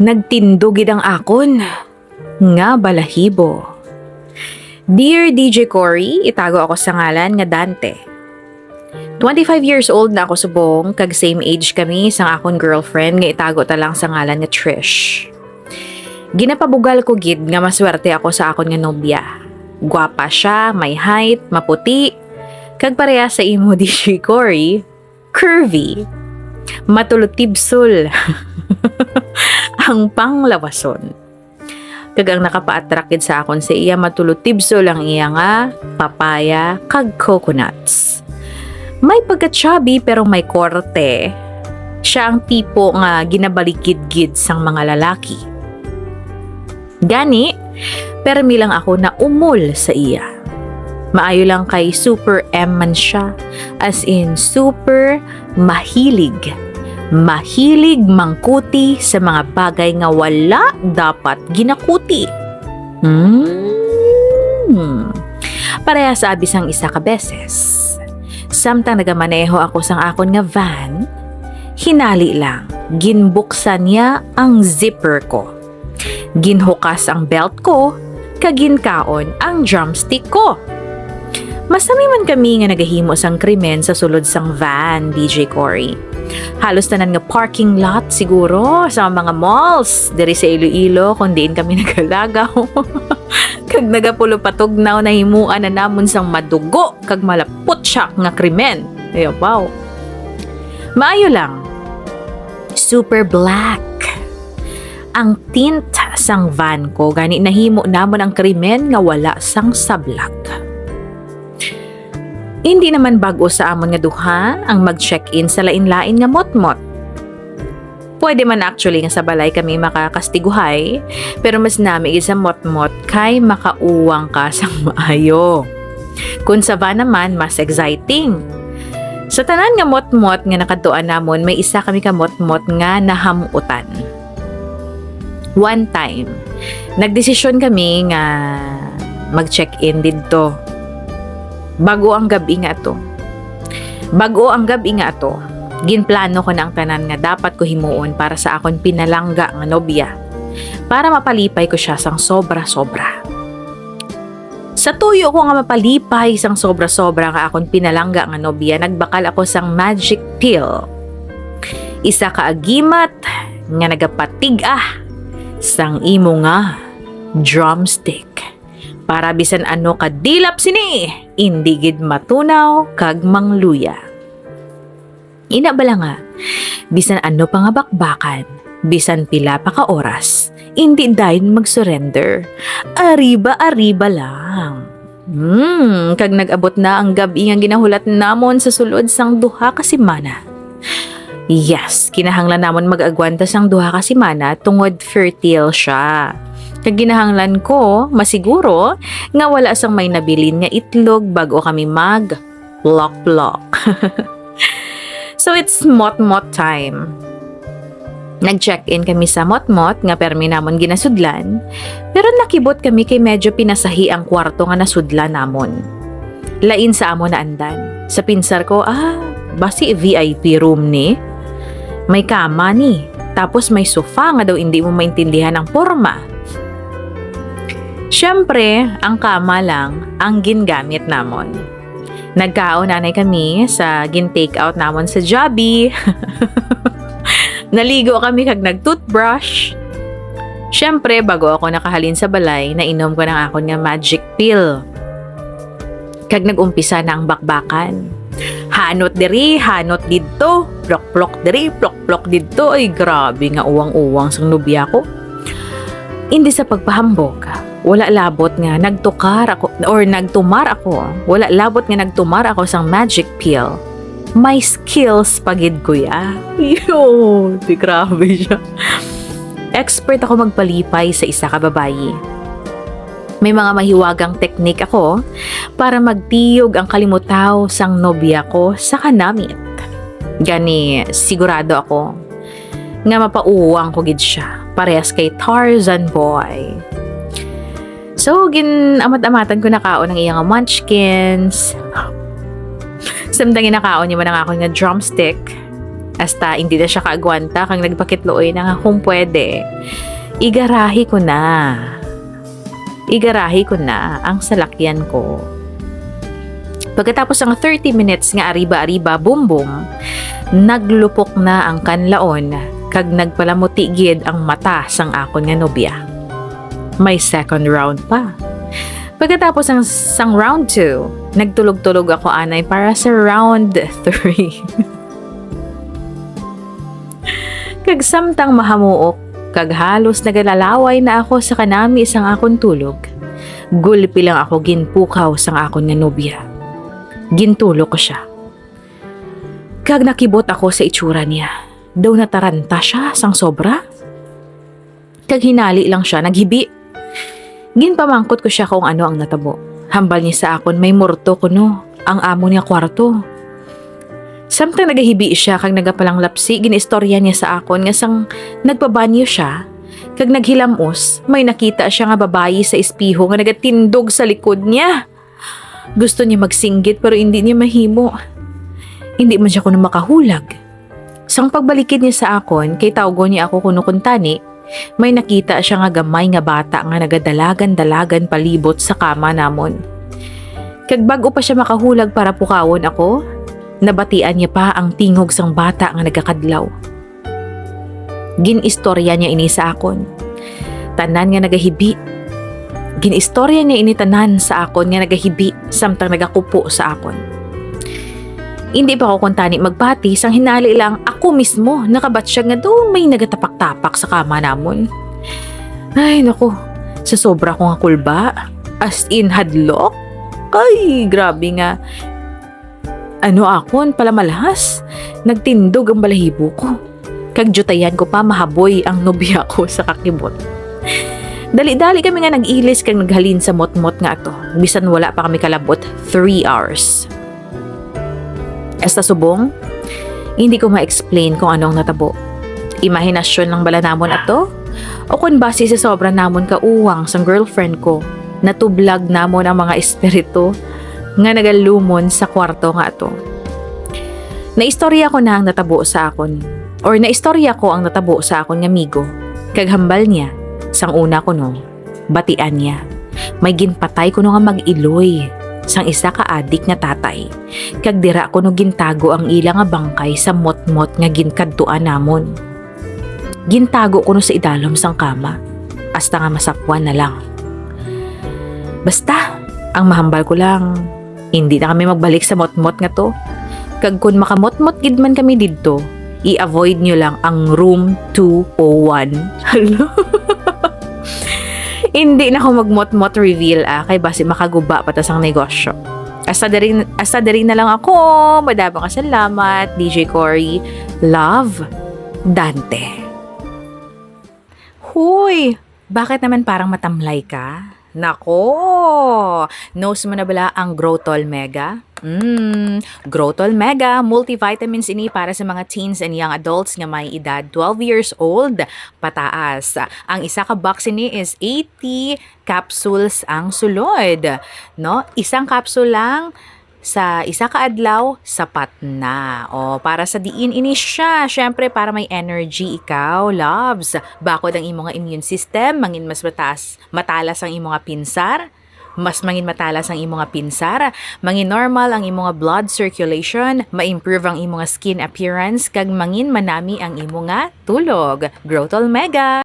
Nagtindugid ang akon. Nga balahibo. Dear DJ Cory, itago ako sa ngalan nga Dante. 25 years old na ako subong, kag same age kami sa akong girlfriend nga itago ta lang sa ngalan nga Trish. Ginapabugal ko gid nga maswerte ako sa akon nga nobya. Gwapa siya, may height, maputi, kag pareha sa imo DJ Cory, curvy, matulutibsul, ang panglawason. Kag ang nakapa-attract sa akon sa iya matulutibsul ang iya nga papaya kag coconuts. May pagka-chubby pero may korte. Siya ang tipo nga ginabalikid-gid sang mga lalaki. Gani, permi lang ako na umol sa iya. Maayo lang kay super M man siya. As in, super mahilig. Mahilig mangkuti sa mga bagay nga wala dapat ginakuti. Hmm. Pareha sa abisang isa ka beses. Samtang nagamaneho ako sang akon nga van, hinali lang, ginbuksan niya ang zipper ko. Ginhukas ang belt ko, kaginkaon ang drumstick ko. Masami man kami nga nagahimo sang krimen sa sulod sang van, DJ Cory. Halos tanan nga parking lot siguro sa mga malls diri sa Iloilo kung diin kami nagalagaw. kag nagapulo patugnaw na himuan na namon sang madugo kag malapot siya nga krimen. Ayaw, wow. Maayo lang. Super black. Ang tint sang van ko gani nahimo namon ang krimen nga wala sang sablag. Hindi naman bago sa amon nga duha ang mag-check-in sa lain-lain nga motmot. Pwede man actually nga sa balay kami makakastiguhay, pero mas nami sa motmot kay makauwang ka sang maayo. Kung sa van naman, mas exciting. Sa tanan nga motmot nga nakatuan namon, may isa kami ka motmot nga nahamutan. One time, nagdesisyon kami nga mag-check-in didto bago ang gabi nga to. Bago ang gabi nga to, ginplano ko na ang tanan nga dapat ko himuon para sa akon pinalangga nga nobya para mapalipay ko siya sang sobra-sobra. Sa tuyo ko nga mapalipay sang sobra-sobra nga akon pinalangga nga nobya, nagbakal ako sang magic pill. Isa ka agimat nga nagapatig ah sang imo nga drumstick para bisan ano kadilap sini, indigid matunaw kag mangluya. Ina bala nga, bisan ano pa nga bakbakan, bisan pila pa ka oras, hindi dahin mag-surrender. Ariba-ariba lang. Hmm, kag nag-abot na ang gabi nga ginahulat namon sa sulod sang duha ka semana. Yes, kinahanglan namon mag-agwanta sang duha ka semana tungod fertile siya. Kag ginahanglan ko, masiguro, nga wala sang may nabilin nga itlog bago kami mag plok-plok. so it's mot-mot time. Nag-check-in kami sa mot-mot nga permi namon ginasudlan, pero nakibot kami kay medyo pinasahi ang kwarto nga nasudlan namon. Lain sa amo na andan. Sa pinsar ko, ah, basi VIP room ni? May kama ni. Tapos may sofa nga daw hindi mo maintindihan ang forma. Siyempre, ang kama lang ang gingamit namon. Nagkaon nanay kami sa gin-take out namon sa Jollibee. Naligo kami kag nag-toothbrush. Siyempre, bago ako nakahalin sa balay, nainom ko ng akon nga magic pill. Kag nagumpisa na ang bakbakan. Hanot diri, hanot didto, plok-plok diri, plok-plok didto. Ay, grabe nga uwang-uwang sang nubya ko. Hindi sa pagpahambog, wala labot nga nagtukar ako or nagtumar ako. Wala labot nga nagtumar ako sang magic pill. May skills pagid kuya. Yo, di grabe siya. Expert ako magpalipay sa isa ka babayi. May mga mahiwagang teknik ako para magtiyog ang kalimutaw sang nobya ko sa kanamit. Gani, sigurado ako nga mapauwang ko gid siya parehas kay Tarzan Boy. So, gin-amat-amatan ko na kaon ng iyang munchkins. Samtang inakaon niya man ang ako nga drumstick. Hasta hindi na siya kaagwanta kang nagpakitloy na kung pwede. Igarahi ko na. Igarahi ko na ang salakyan ko. Pagkatapos ng 30 minutes nga ariba-ariba boom, naglupok na ang kanlaon kag nagpalamuti gid ang mata sang akon nga nobya. May second round pa. Pagkatapos ng sang round 2, nagtulog-tulog ako anay para sa round 3. kag samtang mahamuok, kag halos nagalalaway na ako sa kanami sang akon tulog. Gulpi lang ako ginpukaw sang akon nga nobya. Gintulo ko siya. Kag nakibot ako sa itsura niya. Daw nataranta siya sang sobra. Kag hinali lang siya, naghibi. Ginpamangkot ko siya kung ano ang natabo. Hambal niya sa akon, may murto ko no, ang amo niya kwarto. Samtang nagahibi siya kag nagapalang lapsi, ginistorya niya sa akon nga sang nagpabanyo siya. Kag naghilamos, may nakita siya nga babayi sa espiho nga nagatindog sa likod niya. Gusto niya magsinggit pero hindi niya mahimo. Hindi man siya kuno makahulag. Sang pagbalikid niya sa akon, kay tawgo niya ako kuno kuntani, may nakita siya nga gamay nga bata nga nagadalagan-dalagan palibot sa kama namon. Kag bago pa siya makahulag para pukawon ako, nabatian niya pa ang tingog sang bata nga nagakadlaw. Ginistorya niya ini sa akon. Tanan nga nagahibi. Ginistorya niya ini tanan sa akon nga nagahibi samtang nagakupo sa akon. Hindi pa ako kuntani magbati sang hinali lang ako mismo nakabatsyag nga doon may nagatapak-tapak sa kama namon. Ay nako, sa sobra ko nga kulba, as in hadlock. Ay, grabe nga. Ano akon, pala malahas. Nagtindog ang balahibo ko. Kagjutayan ko pa mahaboy ang nobya ko sa kakibot. Dali-dali kami nga nag-ilis kang naghalin sa mot-mot nga ato. Bisan wala pa kami kalabot, 3 hours. Esta subong, hindi ko ma-explain kung anong natabo. Imahinasyon lang bala namon ato? O kung base sa sobra namon kauwang sang girlfriend ko, natublag namon ang mga espiritu nga nagalumon sa kwarto nga ato. Naistorya ko na ang natabo sa akon or naistorya ko ang natabo sa akon nga migo. Kaghambal niya, sang una ko no, batian niya. May ginpatay ko no nga mag-iloy sang isa ka adik nga tatay. Kag dira ko no gintago ang ila nga bangkay sa mot-mot nga ginkadtuan namon. Gintago ko no sa idalom sang kama. Hasta nga masakwan na lang. Basta, ang mahambal ko lang, hindi na kami magbalik sa mot-mot nga to. Kag kun makamot-mot gid man kami didto, i-avoid nyo lang ang room 201. Hello? Hindi na ako magmot-mot reveal ah, kay basi makaguba pa tas ang negosyo. Asa daring, asa daring na lang ako. Madabang ka salamat, DJ Cory. Love, Dante. Huy, bakit naman parang matamlay ka? Nako! Knows mo na bala ang Growtol Mega? Mmm, Growtol Mega, multivitamins ini para sa mga teens and young adults nga may edad 12 years old pataas. Ang isa ka box ini is 80 capsules ang sulod. No? Isang capsule lang sa isa ka adlaw, sapat na. O, para sa diin ini siya. Syempre, para may energy ikaw, loves. Bakod ang imong nga immune system, mangin mas mataas, matalas ang imong nga pinsar, mas mangin matalas ang imong nga pinsar, mangin normal ang imong nga blood circulation, ma-improve ang imong nga skin appearance, kag mangin manami ang imong nga tulog. Growth Mega!